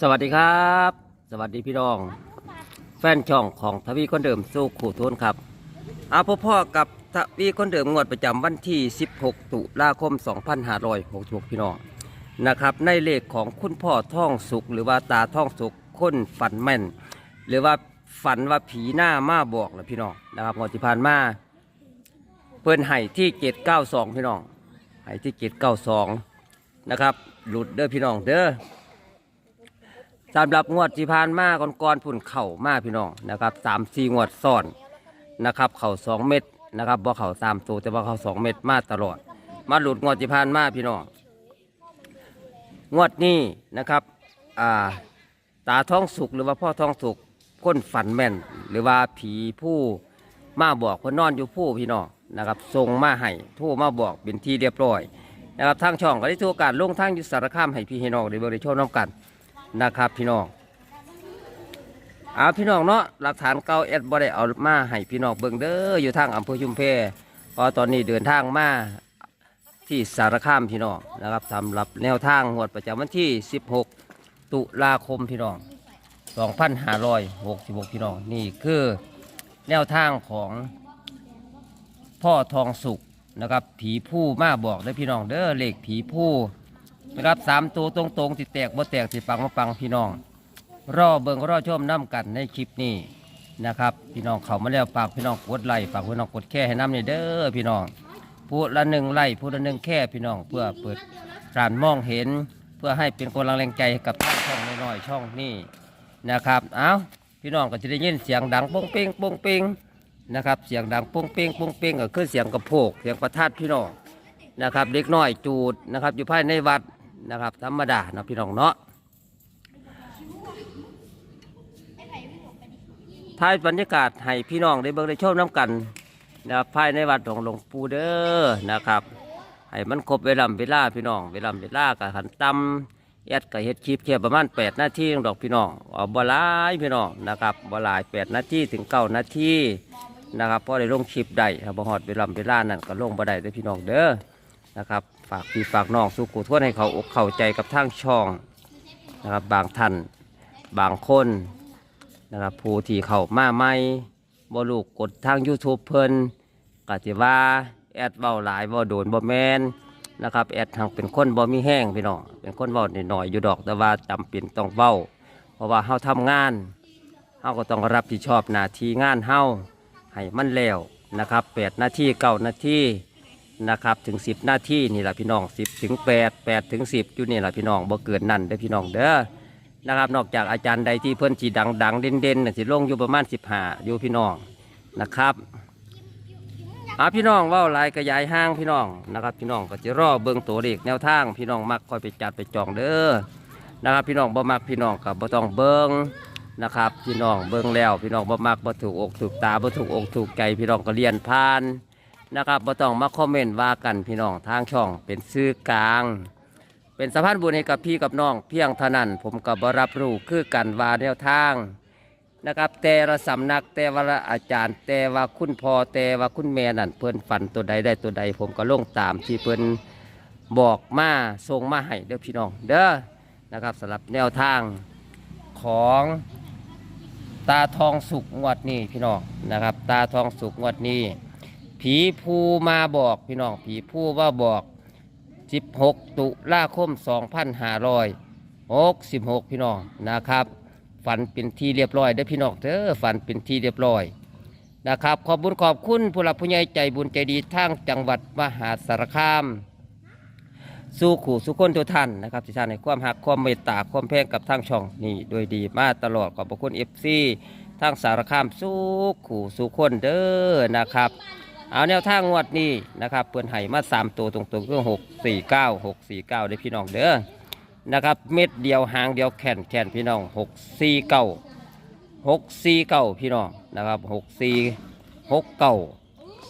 สวัสดีครับ สวัสดีพี่น้อง แฟนช่องของทวีคนเดิมสู้ขู่ทุนครับอาพบพ่อกับทวีคนเดิมงวดประจำวันที่ 16 ตุลาคม 2566 พี่น้องนะครับ ในเลขของคุณพ่อท่องสุข หรือว่าตาท่องสุขคนฝันแม่น หรือว่าฝันว่าผีหน้ามาบอกนะพี่น้องนะครับงวดที่ผ่านมาเพิ่นไห้ที่792 พี่น้องไห้ที่792 นะครับหลุดเด้อพี่น้องเด้อสำหรับงวดที่ผ่านมาก่อนก่อนๆพุ่นเข่ามาพี่น้องนะครับสามสี่งวดซ้อนนะครับ เข่าสองเม็ดนะครับบ่เข่าสามตัวแต่ว่เข่าสองเม็ดมาตลอด มาหลุดงวดที่ผ่านมาพี่น้องงวดนี้นะครับอ่าตาท้องสุกหรือว่าพ่อท้องสุกก้นฝันแม่น หรือว่าผีผู้มาบอกคนนอนอยู่ผู้พี่น้องนะครับทรงมาให้ทู่มาบอกเป็นที่เรียบร้อย นะครับทางช่องก็ได้โทรการลงทางอยุสารคามให้พี่ให้น้องได้เบริโชคน้ำกันนะครับพี่น้องเอาพี่น้องเนาะหลักฐานเก่าเอ็ดบ่ได้เอามาให้พี่น้องเบิ่งเด้ออยู่ทางอำเภอชุมเพพราะตอนนี้เดินทางมาที่สารคามพี่น้องนะครับสำหรับแนวทางงวดประจำวันที่ 16 ตุลาคมพี่น้อง 2566 พี่น้องนี่คือแนวทางของพ่อทองสุก นะครับ ผีผู้มาบอกได้อพี่น้องเด้อเลขผีผู้นะครับสามตัวตรงๆติแตกบ่แตกติปังมาปังพี่น้อง รอเบิ่งรอชมน้ำกันในคลิปนี้นะครับ พี่น้องเขามาแล้วฝากพี่น้องกดไลค์ฝากพี่น้องกดแค่ให้น้ำนี่เด้อพี่น้องผู้ละหนึ่งไลค์ผู้ละหนึ่งแค่พี่น้องเพื่อเปิดการมองเห็น เพื่อให้เป็นกำลังแรงใจกับท่างช่องน้อยๆช่องนี้นะครับ เอาพี่น้องก็จะได้ยินเสียงดังโป้งเป้งโป้งเป้ง นะครับ เสียงดังป้งเป้งป้งเป้งก็คือเสียงกระโพกเสียงประทัดพี่น้องนะครับเด็กน้อยจูดนะครับ อยู่ภายในวัดนะครับ ธรรมดานะพี่น้องเนาะท้ายบรรยากาศให้พี่น้องได้เบิ่งได้ชมน้ำกันนะครับภายในวัดของหลวงปู่เด้อนะครับให้มันครบเวลาเวลาพี่น้อง เวลาเวลากับขันตำแอดกับเฮ็ดคลิปแค่ประมาณ8นาทีดอกพี่น้องเอาบ่หลายพี่น้องนะครับบ่หลาย8นาทีถึง9นาที นะครับพอได้ลงคลิปได้ถ้าบ่ฮอดเวลาเวลานั้นก็ลงบ่ได้เด้อพี่น้องเด้อนะครับ ฝากพี่ฝากน้องสุขุทวนให้เขาอกเข้าใจกับทางช่องนะครับบางท่านบางคนนะครับผู้ที่เขามาใหม่บ่ลูกกดทาง YouTube เพิ่นก็สิว่าแอดเว้าหลายเว้าโดนบ่แมนนะครับแอดทางเป็นคนบ่มีแห้งพี่น้องเป็นคนเว้าหน่อยๆอยู่ดอกแต่ว่าจำเป็นต้องเว้า เพราะว่าเฮาทำงานเฮาก็ต้องรับผิดชอบหน้าที่งานเฮา ให้มันแล้วนะครับ8นาที9นาทีนะครับถึง10นาทีนี่แหละพี่น้อง10ถึง8 8ถึง10อยู่นี่แหละพี่น้องบ่เกินนั่นเด้อพี่น้องเด้อนะครับนอกจากอาจารย์ใดที่เพิ่นสีดังดังเด่นเด่นๆน่ะสิลงอยู่ประมาณ15อยู่พี่น้องนะครับอาพี่น้องว่าลายกระยายห้างพี่น้องนะครับ พี่น้องก็จะรอเบิ่งตัวเลขแนวทาง พี่น้องมักคอยไปจัดไปจองเด้อนะครับ พี่น้องบ่มักพี่น้องกับบ่ต้องเบิ่ง นะครับ พี่น้องเบิ่งแล้ว พี่น้องบ่มักบ่ถูกอกถูกตาบ่ถูกอกถูกใจพี่น้องก็เลียนผ่านนะครับบ่ต้องมาคอมเมนต์ว่ากันพี่น้องทางช่องเป็นซื้อกลาง เป็นสะพานบุญให้กับพี่กับน้องเพียงเท่านั้นผมก็บ่รับรู้คือกันว่าแนวทางนะครับแต่ละสำนักแต่ว่าละอาจารย์ แต่ว่าคุณพ่อแต่ว่าคุณแม่นั่นเพิ่นฝันตัวใดได้ตัวใด ผมก็ลงตามที่เพิ่อนบอกมาส่งมาให้เด้อพี่น้องเด้อนะครับสำหรับแนวทางของ ตาทองสุกงวดนี้พี่น้องนะครับ ตาทองสุกงวดนี้ ผีภูมาบอกพี่น้อง ผีภูว่าบอก 16 ตุลาคม 2566 พี่น้องนะครับ ฝันเป็นที่เรียบร้อยได้อพี่น้องเด้อฝันเป็นที่เรียบร้อยนะครับ ขอบบุญขอบคุณผู้หลักผู้ใหญ่ใจบุญใจดีทางจังหวัดมหาสารคาม สู้ขู่สู้คนทุกท่านนะครับที่ท่านในความหักความเมตตาความแพงกับทางช่องนี่โดยดีมาตลอดขอบพระคุณเอฟซีทางสารคามสู้ขู่สู้คนเด้อนะครับ เอาแนวทางงวดนี้นะครับเปิ้นไห้มาสามตัวตรงๆก็หกสี่เก้าหกสี่เก้าได้พี่น้องเด้อนะครับเม็ดเดียวหางเดียวแขนแขนพี่น้องหกสี่เก้าหกสี่เก้าพี่น้องนะครับหกสี่หกเก้า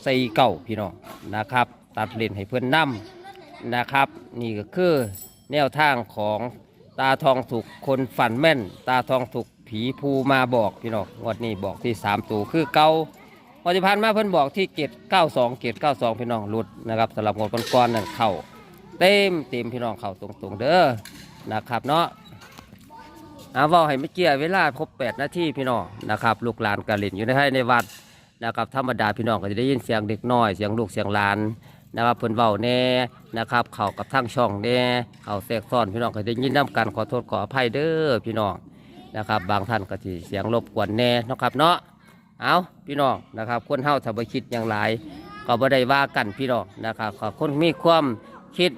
สี่เก้าพี่น้องนะครับ ตัดเลนให้เพื่อนนำ นะครับ นี่ก็คือแนวทางของตาทองถูกคนฝันแม่น ตาทองถูกผีภูมาบอกพี่น้องงวดนี้บอกที่สามตัวคือเกาปฏิพันธ์มาเพิ่นบอกที่เกต92 เกต92 พี่น้องหลุดนะครับสำหรับงวดก่อนๆนั่นเข้าเต็มเต็มพี่น้องเข้าตรงๆเด้อนะครับเนาะเอาว่าให้ไม่เกี่ยเวลาครบ8นาทีพี่น้องนะครับลูกหลานกะเล่นอยู่ในให้ในวัดนะครับธรรมดาพี่น้องก็จะได้ยินเสียงเด็กน้อยเสียงลูกเสียงหลาน นะครับเพิ่นเว้าแน่นะครับเข้ากับทางช่องแน่เข้าแทรกซ้อนพี่น้องก็ได้ยินนํกันขอโทษขออภัยเด้อพี่น้องนะครับ บางท่านก็สิเสียงรบกวนแน่นะครับเนาะเอาพี่น้องนะครับ คนเฮาถ้าบ่คิดอย่างไรก็บ่ได้ว่ากันพี่น้องนะครับขอคนมีความคิด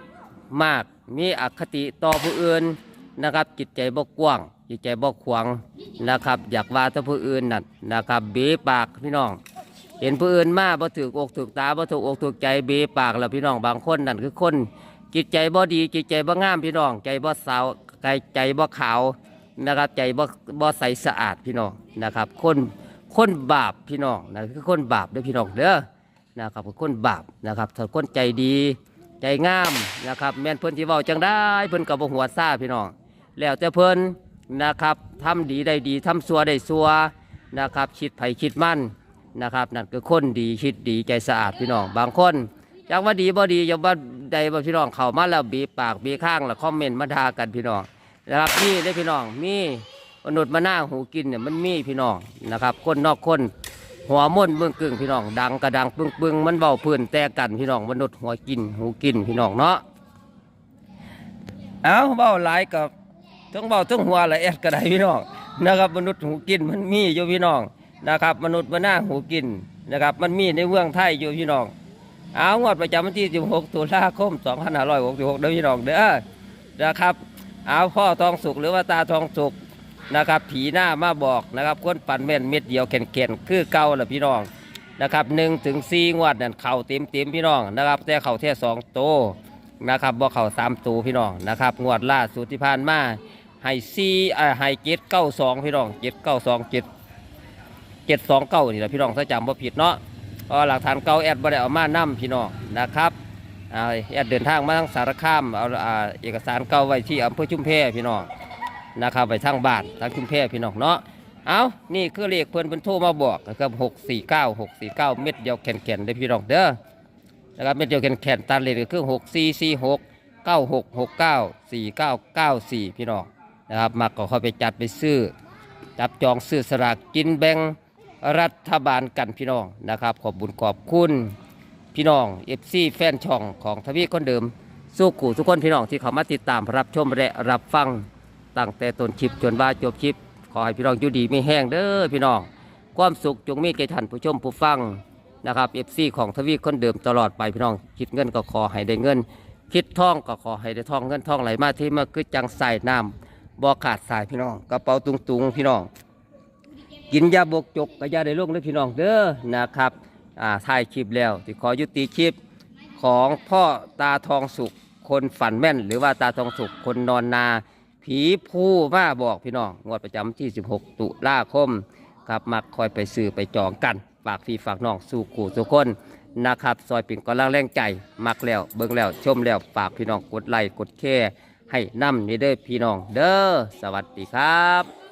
มากมีอคติต่อผู้อื่นนะครับจิตใจบ่กว้างจิตใจบ่ขวางนะครับ อยากว่าต่อผู้อื่นนั่นนะครับเบปากพี่น้อง เห็นผู้อื่นมาบ่ถูกอกถูกตาบ่ถูกอกถูกใจเบปากแล้วพี่น้องบางคนนั่นคือคนจิตใจบ่ดีจิตใจบ่งามพี่น้อง ใจบ่สาวใจใจบ่ขาวนะครับ ใจบ่บ่ใสสะอาดพี่น้องนะครับ คนคนบาปพี่น้องนั่นคือคนบาปเด้อพี่น้องเด้อนะครับคนบาปนะครับถ้าคนใจดีใจงามนะครับ แม่นเพิ่นที่เว้าจังได้เพิ่นกับบ่หัวซ่าพี่น้อง แล้วแต่เพิ่นนะครับทำดีได้ดีทำซัวได้ซัวนะครับคิดไผคิดมั่น นะครับนั่นคือคนดีคิดดีใจสะอาดพี่น้องบางคนอยากว่าดีบ่ดีอยากว่าใดบ่พี่น้องเข้ามาแล้วบีปากบีข้างแล้วคอมเมนต์มาด่ากันพี่น้องนะครับมีได้พี่น้องมีมนุษย์มาหน้าหูกินเนี่ยมันมีพี่น้องนะครับ คนนอกคนหัวม่นเบื้องกึ่งพี่น้องดังกระดังปึ้งปึ้งมันเบาพื้นแต่กันพี่น้องมนุษย์หัวกินหูกินพี่น้องเนาะเอาเบาหลายกับทั้งเบาทั้งหัวละเอ็ดกระไดพี่น้องนะครับมนุษย์หูกินมันมีอยู่พี่น้อง นะครับ มนุษย์มาหน้าหูกินนะครับ มันมีในเมืองไทยอยู่พี่น้อง เอางวดประจำวันที่ 16 ตุลาคม 2566เด้อพี่น้องเด้อนะครับ เอาพ่อทองสุกหรือว่าตาทองสุกนะครับ ผีหน้ามาบอกนะครับคนปั่นแม่นเม็ดเดียวแข็งๆคือเก่าแหละพี่น้องนะครับหนึ่งถึงสี่งวดนั่นเข่าเต็มเต็มพี่น้องนะครับแต่เข่าแค่สองโตวนะครับบ่เข่าสามตัวพี่น้องนะครับ งวดล่าสุดที่ผ่านมาให้ซีอ่าให้เจ็ดเก้าสองพี่น้องเจ็ดเก้าสองเจ็ด เจ็ดสองเก้านี่แหละพี่น้องถ้าจำบ่าผิดเนาะเพราะหลักฐานเก่าแอดบ่ได้เอามานํพี่น้องนะครับแอดเดินทางมาทางสารคามเอาเอกสารเก่าไว้ที่อำเภอชุมแพพี่น้องนะครับไปทางบ้านทางชุมแพพี่น้องเนาะเอานี่คือเลขเพื่อนเพิ่นโทรมาบอกนะครับหกสี่เก้าหกสี่เก้าเม็ดเดียวแข็งๆได้พี่น้องเด้อนะครับเม็ดเดียวแข็งๆตามเลขก็คือหกสี่สี่หกเก้าหกหกเก้าสี่เก้าเก้าสี่พี่น้องนะครับมักก็เข้าไปจัดไปซื้อ จับจองซื้อสลากกินแบ่ง รัฐบาลกันพี่น้องนะครับ ขอบบุญขอบคุณพี่น้องเอฟซีแฟนช่องของทวีคนเดิม สู้กูทุกคนพี่น้องที่เขามาติดตามรับชมและรับฟังตั้งแต่ต้นคลิปจนว่าจบคลิป ขอให้พี่น้องอยู่ดีไม่แห้งเด้อพี่น้องความสุขจงมีแก่ท่านผู้ชมผู้ฟังนะครับเอฟซีของทวีคนเดิมตลอดไปพี่น้องคิดเงินก็ขอให้ได้เงิน คิดท่องก็ขอให้ได้ท่องเงินท่องไหลมาที่มาคือจังใส่น้ำบ่อขาดสายพี่น้องกระเป๋าตุงตุงๆพี่น้อง กินยาบกจกกับยาได้ลงเลยพี่น้องเด้อนะครับอ่าถ่ายคลิปแล้วที่ขอยุติคลิปของพ่อตาทองสุขคนฝันแม่น หรือว่าตาทองสุขคนนอนนา ผีผู้มาบอกพี่น้องงวดประจำที่ 16 ตุลาคมครับมักคอยไปซื้อไปจองกันฝากพี่ฝากน้องสู่กูทุกคนนะครับ ซอยปิ่นกำลังแรงใจ มักแล้วเบิ่งแล้วชมแล้วฝากพี่น้องกดไลค์กดแค่ให้นำนี่เด้อพี่น้องเด้อสวัสดีครับ